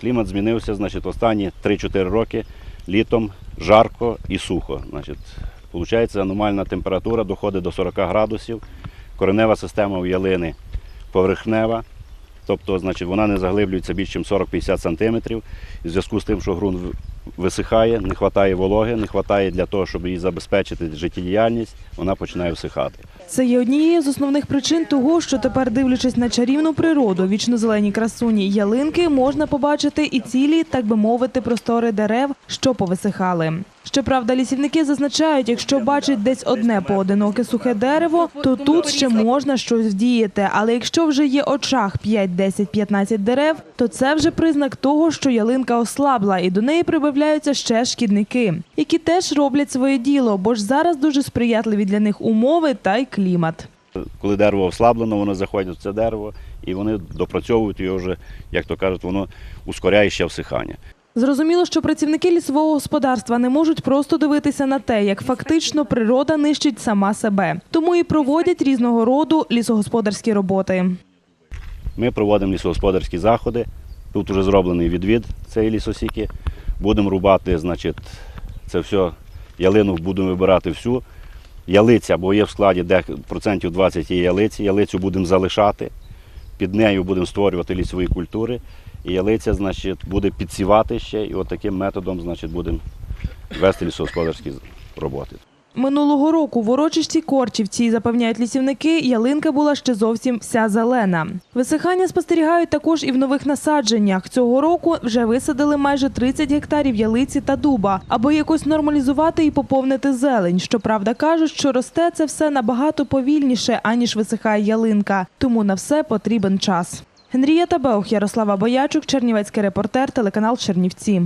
Клімат змінився, значить, останні 3-4 роки літом жарко і сухо. Значить, получається, аномальна температура доходить до 40 градусів. Коренева система у ялини поверхнева, тобто значить, вона не заглиблюється більше, ніж 40-50 см. В зв'язку з тим, що ґрунт висихає, не вистачає вологи, не вистачає для того, щоб її забезпечити життєдіяльність, вона починає всихати. Це є однією з основних причин того, що тепер, дивлячись на чарівну природу, вічнозелені красуні ялинки, можна побачити і цілі, так би мовити, простори дерев, що повисихали. Щоправда, лісівники зазначають, якщо бачать десь одне поодиноке сухе дерево, то тут ще можна щось вдіяти. Але якщо вже є очах 5, 10, 15 дерев, то це вже признак того, що ялинка ослабла, і до неї прибавляються ще шкідники, які теж роблять своє діло, бо ж зараз дуже сприятливі для них умови та й клімат. Коли дерево ослаблено, воно заходить в це дерево і вони допрацьовують його вже, як то кажуть, воно ускоряє ще всихання. Зрозуміло, що працівники лісового господарства не можуть просто дивитися на те, як фактично природа нищить сама себе, тому і проводять різного роду лісогосподарські роботи. Ми проводимо лісогосподарські заходи. Тут вже зроблений відвід цієї лісосіки. Будемо рубати, значить, це все, ялину будемо вибирати всю. Ялиця, бо є в складі де процентів 20 є ялиці. Ялицю будемо залишати. Під нею будемо створювати лісові культури. І ялиця, значить, буде підсівати ще. І от таким методом, значить, будемо вести лісогосподарські роботи. Минулого року в урочищі Корчівці, запевняють лісівники, ялинка була ще зовсім вся зелена. Висихання спостерігають також і в нових насадженнях. Цього року вже висадили майже 30 гектарів ялиці та дуба, аби якось нормалізувати і поповнити зелень. Щоправда, кажуть, що росте це все набагато повільніше, аніж висихає ялинка. Тому на все потрібен час. Генрієта Беух, Ярослава Боячук, Чернівецький репортер, телеканал Чернівці.